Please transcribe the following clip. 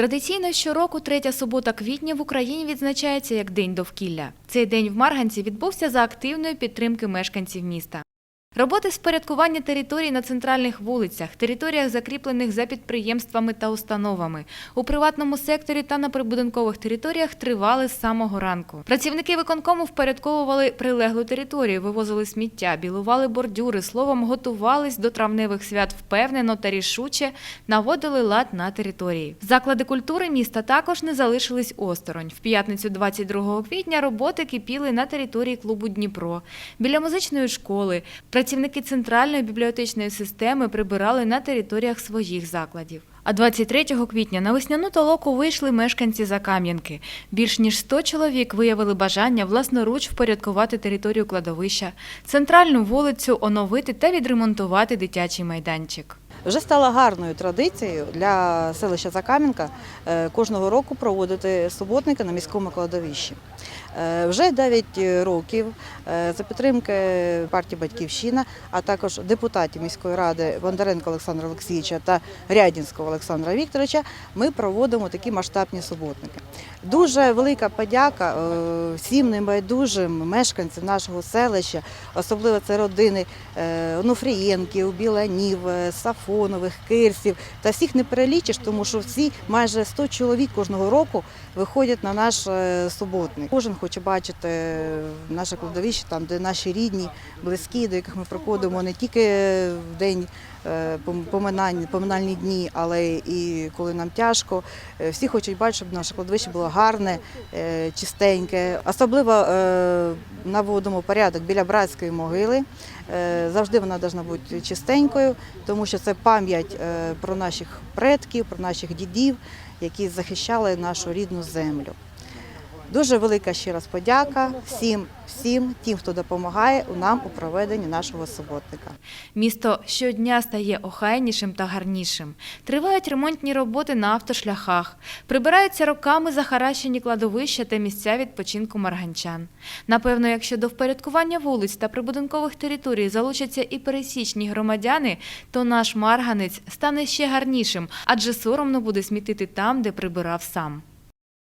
Традиційно щороку третя субота квітня в Україні відзначається як День довкілля. Цей день в Марганці відбувся за активної підтримки мешканців міста. Роботи з порядкування територій на центральних вулицях, територіях, закріплених за підприємствами та установами, у приватному секторі та на прибудинкових територіях тривали з самого ранку. Працівники виконкому впорядковували прилеглу територію, вивозили сміття, білували бордюри, словом, готувались до травневих свят впевнено та рішуче, наводили лад на території. Заклади культури міста також не залишились осторонь. В п'ятницю 22 квітня роботи кипіли на території клубу Дніпро, біля музичної школи. Працівники центральної бібліотечної системи прибирали на територіях своїх закладів. А 23 квітня на весняну толоку вийшли мешканці Закам'янки. Більш ніж 100 чоловік виявили бажання власноруч впорядкувати територію кладовища, центральну вулицю оновити та відремонтувати дитячий майданчик. Вже стало гарною традицією для селища Закам'янка е, кожного року проводити суботники на міському кладовищі. Е, Вже 9 років е, за підтримки партії Батьківщина, а також депутатів міської ради Бондаренко Олександра Олексійовича та Рядінського Олександра Вікторовича ми проводимо такі масштабні суботники. Дуже велика подяка е, всім небайдужим мешканцям нашого селища, особливо це родини е, Онуфрієнків, Біланів, е, Сафонових, Кирсів та всіх не перелічиш, тому що всі майже 100 чоловік кожного року виходять на наш суботник. Кожен хоче бачити наше кладовище, там де наші рідні, близькі, до яких ми приходимо не тільки в день поминальні дні, але і коли нам тяжко. Е, Всі хочуть бачити, щоб наше кладовище було гарне, е, чистеньке. Особливо е, наводимо порядок біля братської могили. Е, Завжди вона повинна бути чистенькою, тому що це пам'ять е, про наших предків, про наших дідів, які захищали нашу рідну землю. Дуже велика ще раз подяка всім, всім тим, хто допомагає нам у проведенні нашого суботника. Місто щодня стає охайнішим та гарнішим. Тривають ремонтні роботи на автошляхах, прибираються роками захаращені кладовища та місця відпочинку марганчан. Напевно, якщо до впорядкування вулиць та прибудинкових територій залучаться і пересічні громадяни, то наш марганець стане ще гарнішим, адже соромно буде смітити там, де прибирав сам.